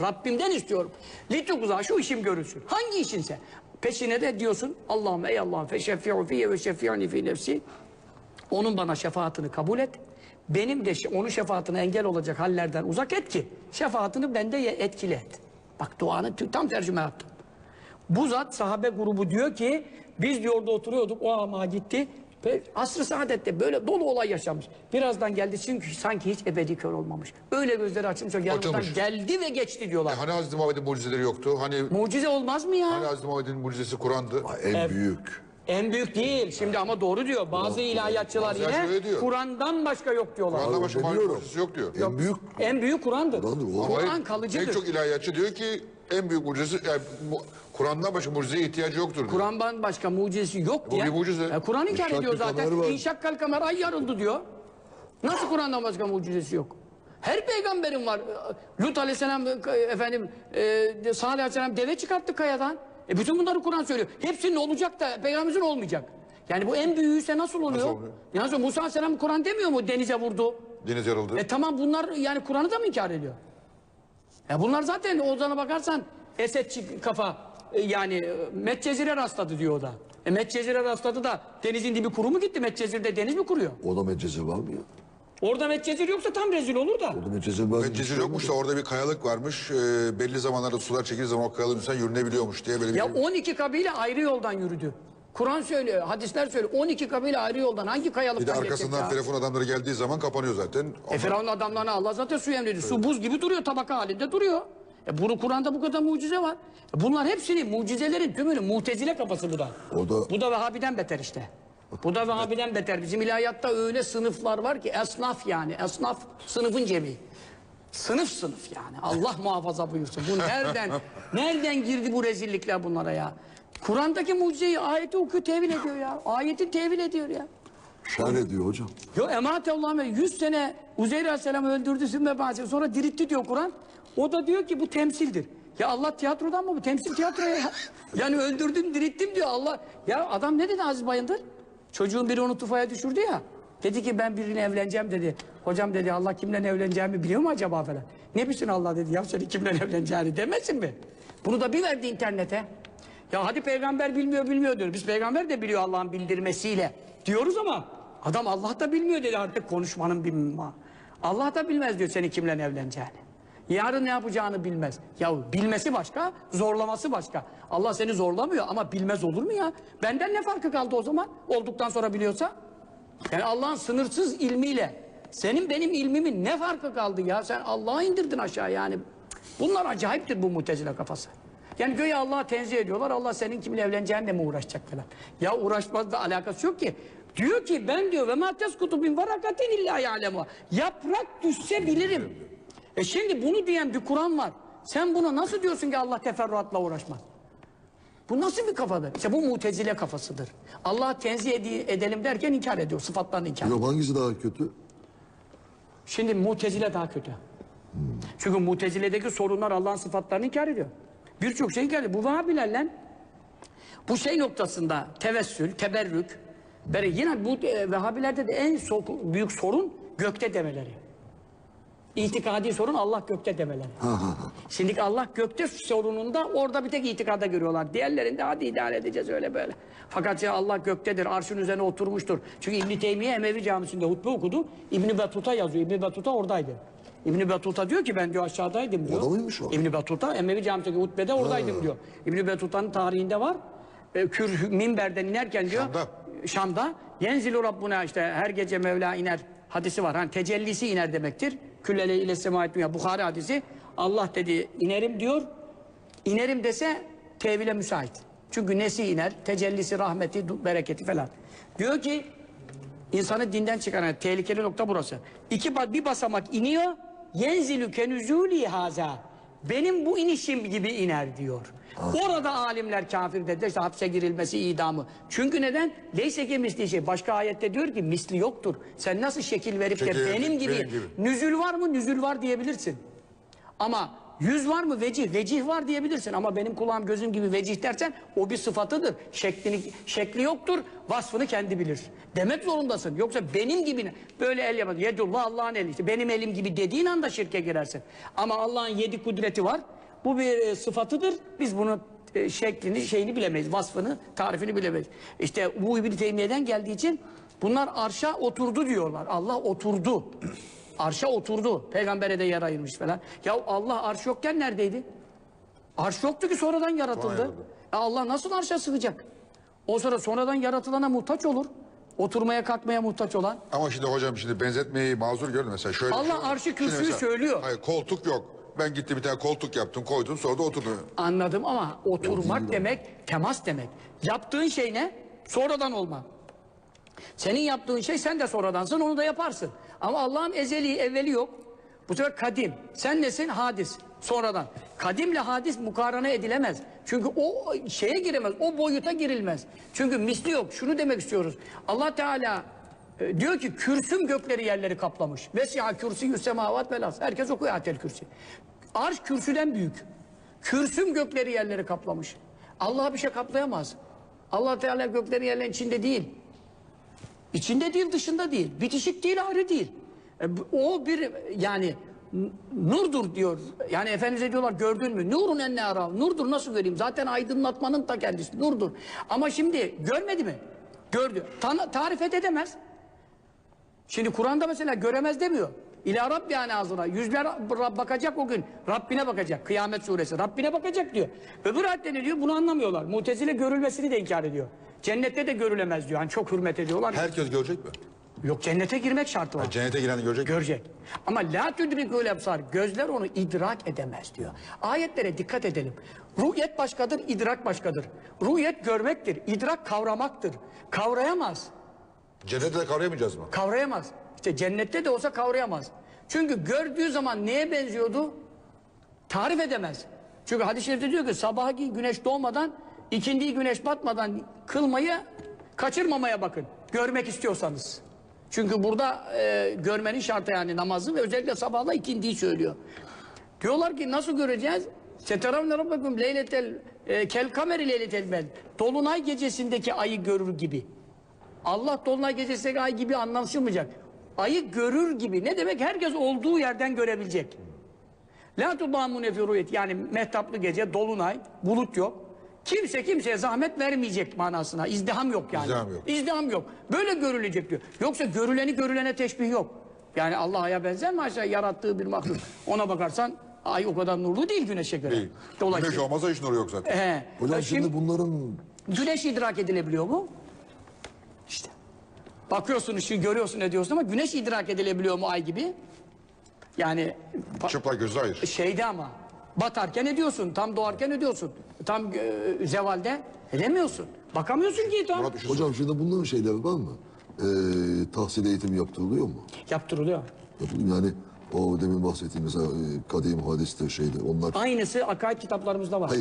Rabbimden istiyorum. Litukza şu işim görülsün. Hangi işinse. Peşine de diyorsun Allah'ım ey Allah'ım feşeffi'u fiyye ve şeffi'ni fi nefsi. Onun bana şefaatini kabul et. Benim de onun şefaatine engel olacak hallerden uzak et ki şefaatini bende etkili et. Bak duanı tü- tam tercüme yaptım. Bu zat sahabe grubu diyor ki biz diyor orada oturuyorduk o ama gitti. Ve asr-ı saadette böyle dolu olay yaşamış. Birazdan geldi çünkü sanki hiç ebedi kör olmamış. Öyle gözleri açılmış. Yanımdan Açılmış. geldi ve geçti diyorlar. Hani Hazreti Muhammed'in mucizeleri yoktu? Hani, Mucize olmaz mı ya? hani Hazreti Muhammed'in mucizesi Kur'an'dı? En büyük. En büyük değil. Şimdi ama doğru diyor. Bazı ilahiyatçılar şöyle yine diyor. Kur'an'dan başka yok diyorlar. Kur'an'dan başka biliyorum. Mucizesi yok diyor. En büyük. En büyük Kur'an'dır. O. Kur'an kalıcıdır. Pek çok ilahiyatçı diyor ki en büyük mucizesi yani bu- Kur'an'dan başka mucizeye ihtiyacı yoktur diyor. Kur'an'dan başka mucizesi yok diye. bir mucize. E, Kur'an inkar ediyor zaten. var. İnşak kal kamer ay yarıldı diyor. Nasıl Kur'an'dan başka mucizesi yok? Her peygamberin var. Lut aleyhisselam, e, efendim, e, Salih aleyhisselam deve çıkarttı kayadan. E bütün bunları Kur'an söylüyor. Hepsinin olacak da peygamberimizin olmayacak. Yani bu en büyüğüyse nasıl oluyor? Nasıl oluyor? Yani Musa aleyhisselam Kur'an demiyor mu denize vurdu? Deniz yarıldı. E tamam bunlar yani Kur'an'ı da mı inkar ediyor? Ya bunlar zaten Ozan'a bakarsan Esedçi kafa e, yani e, Medcezir'e rastladı diyor o da. E Medcezir'e rastladı da denizin dibi kuru mu gitti? Medcezir'de deniz mi kuruyor? Orada medcezir var mı ya? Orada Medcezir yoksa tam rezil olur da. Orada medcezir var mı? Cezir yokmuş da orada bir kayalık varmış. Ee, belli zamanlarda sular çekildiği zaman o kayalığın üstünden yürünebiliyormuş diye böyle bir... Ya 12 kabile ayrı yoldan yürüdü. Kur'an söylüyor, hadisler söylüyor. 12 kabile ayrı yoldan hangi bir de arkasından ya? telefon adamları geldiği zaman kapanıyor zaten. E Firavun adamlarına Allah zaten su emrediyor. Su buz gibi duruyor, tabaka halinde duruyor. E bunu Kur'an'da bu kadar mucize var. E bunlar hepsini mucizelerin tümünü mutezile kafası bu da. Orada- Bu da Vehhabi'den beter işte. Bu da Vehhabi'den beter. Bizim ilahiyatta öyle sınıflar var ki esnaf yani. Esnaf sınıfın cemi. Sınıf sınıf yani. Allah muhafaza buyursun. Bu nereden nereden girdi bu rezillikler bunlara ya? Kur'an'daki mucizeyi ayeti okuyor tevil ediyor ya. Ayeti tevil ediyor ya. Şer ediyor hocam. Yo emate Allah'ım 100 sene Uzeyr Aleyhisselam öldürdü sümme bazı sonra diritti diyor Kur'an. O da diyor ki bu temsildir. Ya Allah tiyatrodan mı bu? Temsil tiyatroya ya. Yani öldürdüm dirittim diyor Allah. Ya adam ne dedi Aziz Bayındır? Çocuğun biri onu tufaya düşürdü ya. Dedi ki ben birine evleneceğim dedi. Hocam dedi Allah kimle evleneceğimi biliyor mu acaba falan. Ne bilsin Allah dedi ya seni kimle evleneceğini demesin mi? Bunu da bir verdi internete. Ya hadi peygamber bilmiyor bilmiyor diyor. Biz peygamber de biliyor Allah'ın bildirmesiyle diyoruz ama adam Allah da bilmiyor dedi artık konuşmanın bir Allah da bilmez diyor seni kimle evleneceğini. Yarın ne yapacağını bilmez. Ya bilmesi başka, zorlaması başka. Allah seni zorlamıyor ama bilmez olur mu ya? Benden ne farkı kaldı o zaman? Olduktan sonra biliyorsa? Yani Allah'ın sınırsız ilmiyle senin benim ilmimin ne farkı kaldı ya? Sen Allah'ı indirdin aşağı yani. Bunlar acayiptir bu mutezile kafası. Yani göğe Allah'ı tenzih ediyorlar. Allah senin kiminle evleneceğinle mi uğraşacak falan. Ya uğraşmaz da alakası yok ki. Diyor ki ben diyor ve ma teskutu bin varakatin illa ya'lemu. Yaprak düşse bilirim. E şimdi bunu diyen bir Kur'an var. Sen buna nasıl diyorsun ki Allah teferruatla uğraşmaz? Bu nasıl bir kafadır? İşte bu mutezile kafasıdır. Allah'ı tenzih edelim derken inkar ediyor. Sıfatlarını inkar ediyor. Hangisi daha kötü? Şimdi mutezile daha kötü. Çünkü muteziledeki sorunlar Allah'ın sıfatlarını inkar ediyor. Birçok şey ediyor. Bu Vahabilerle bu şey noktasında tevessül, teberrük, böyle yine bu e, Vehhabilerde de en so- büyük sorun gökte demeleri. İtikadi sorun Allah gökte demeleri. Şimdi Allah gökte sorununda orada bir tek itikada görüyorlar. Diğerlerinde hadi idare edeceğiz öyle böyle. Fakat ya Allah göktedir, arşın üzerine oturmuştur. Çünkü İbn Teymiye Emevi Camisi'nde hutbe okudu. İbn Battuta yazıyor. İbn Battuta oradaydı. İbn Battuta diyor ki ben diyor aşağıdaydım diyor. Orada mıymış o? İbn Battuta Emevi Camisi'ndeki hutbede oradaydım diyor. İbn Battuta'nın tarihinde var. E, kür minberden inerken diyor. Şam'da. Şam'da yenzilu Rabbuna işte her gece Mevla iner hadisi var. Hani tecellisi iner demektir. Küllele ile semaat dünya. Bukhari hadisi. Allah dedi inerim diyor. İnerim dese tevile müsait. Çünkü nesi iner? Tecellisi, rahmeti, bereketi falan. Diyor ki insanı dinden çıkaran tehlikeli nokta burası. İki bir basamak iniyor. Yenzilü kenüzûli haza. Benim bu inişim gibi iner diyor. Orada alimler kafir dediler. İşte hapse girilmesi, idamı. Çünkü neden? Leyse ki misli şey. Başka ayette diyor ki misli yoktur. Sen nasıl şekil verip de Şekil- benim gibi, benim gibi. nüzül var mı? Nüzül var diyebilirsin. Ama yüz var mı vecih? Vecih var diyebilirsin ama benim kulağım gözüm gibi vecih dersen o bir sıfatıdır. Şeklini, şekli yoktur, vasfını kendi bilir. Demek zorundasın. Yoksa benim gibi böyle el yapar. Yedullah Allah'ın eli. İşte benim elim gibi dediğin anda şirke girersin. Ama Allah'ın yedi kudreti var. Bu bir e, sıfatıdır. Biz bunu e, şeklini, şeyini bilemeyiz. Vasfını, tarifini bilemeyiz. İşte bu İbn Teymiye'den geldiği için bunlar arşa oturdu diyorlar. Allah oturdu. Arşa oturdu. Peygambere de yer ayırmış falan. Ya Allah arş yokken neredeydi? Arş yoktu ki sonradan yaratıldı. Ya Allah nasıl arşa sığacak? O sonra sonradan yaratılana muhtaç olur. Oturmaya kalkmaya muhtaç olan. Ama şimdi hocam şimdi benzetmeyi mazur görün mesela şöyle. Allah şöyle- arşı Şimdi kürsüyü mesela- söylüyor. Hayır koltuk yok. Ben gittim bir tane koltuk yaptım koydum sonra da oturdum. Anladım ama oturmak demek temas demek. Yaptığın şey ne? Sonradan olma. Senin yaptığın şey sen de sonradansın onu da yaparsın. Ama Allah'ın ezeli evveli yok. Bu sefer kadim. Sen nesin? Hadis. Sonradan. Kadimle hadis mukarene edilemez. Çünkü o şeye giremez. O boyuta girilmez. Çünkü misli yok. Şunu demek istiyoruz. Allah Teala e, diyor ki kürsüm gökleri yerleri kaplamış. Vesiha kürsü semavat velas. Herkes okuyor atel kürsi. Arş kürsüden büyük. Kürsüm gökleri yerleri kaplamış. Allah bir şey kaplayamaz. Allah Teala gökleri yerlerin içinde değil. İçinde değil dışında değil. Bitişik değil ayrı değil. E, o bir yani nurdur diyor. Yani Efendimiz'e diyorlar gördün mü? Nurun enne ara. Nurdur nasıl göreyim? Zaten aydınlatmanın ta kendisi. Nurdur. Ama şimdi görmedi mi? Gördü. Tan- tarif et edemez. Şimdi Kur'an'da mesela göremez demiyor. İlâ Rabbi ağzına. Yüzler Rab- bakacak o gün. Rabbine bakacak. Kıyamet suresi. Rabbine bakacak diyor. Öbür ayette ne diyor? Bunu anlamıyorlar. Mutezile görülmesini de inkar ediyor. Cennette de görülemez diyor. Hani çok hürmet ediyorlar. Herkes görecek mi? Yok cennete girmek şartı var. Cennete giren görecek mi? Görecek. Ama la tudrikul absar. Gözler onu idrak edemez diyor. Ayetlere dikkat edelim. Ruhiyet başkadır, idrak başkadır. Ruhiyet görmektir, idrak kavramaktır. Kavrayamaz. Cennette de kavrayamayacağız mı? Kavrayamaz. İşte cennette de olsa kavrayamaz. Çünkü gördüğü zaman neye benziyordu? Tarif edemez. Çünkü hadis-i şerifte diyor ki sabahki güneş doğmadan, ikindiyi güneş batmadan kılmayı kaçırmamaya bakın. Görmek istiyorsanız. Çünkü burada e, görmenin şartı yani namazı ve özellikle sabahla ikindiyi söylüyor. Diyorlar ki nasıl göreceğiz? Seteravne rabbekum leyletel e, kel kameri leyletel bel. Dolunay gecesindeki ayı görür gibi. Allah dolunay gecesindeki ay gibi anlaşılmayacak. Ayı görür gibi. Ne demek? Herkes olduğu yerden görebilecek. La tudamune fi. Yani mehtaplı gece, dolunay, bulut yok. Kimse kimseye zahmet vermeyecek manasına. İzdiham yok yani. İzdiham yok. İzdiham yok. Böyle görülecek diyor. Yoksa görüleni görülene teşbih yok. Yani Allah'a benzer mi aşağı yarattığı bir mahluk? Ona bakarsan ay o kadar nurlu değil güneşe göre. Değil. Dolayısıyla. Güneş olmasa hiç nuru yok zaten. He. Hocam Şimdi, şimdi bunların güneş idrak edilebiliyor mu? İşte. Bakıyorsun ışığı görüyorsun ediyorsun ama güneş idrak edilebiliyor mu ay gibi? Yani Çıplak gözle hayır. şeyde ama batarken ediyorsun, tam doğarken ediyorsun. Tam e, zevalde edemiyorsun. Bakamıyorsun ki tam. Murat hocam şimdi bunların şeyleri var mı? Ee, tahsil eğitimi yaptırılıyor mu? Yaptırılıyor. Yapılıyor yani o demin bahsettiğim mesela e, kadim hadiste şeyde onlar Aynısı akaid kitaplarımızda var. Hayır.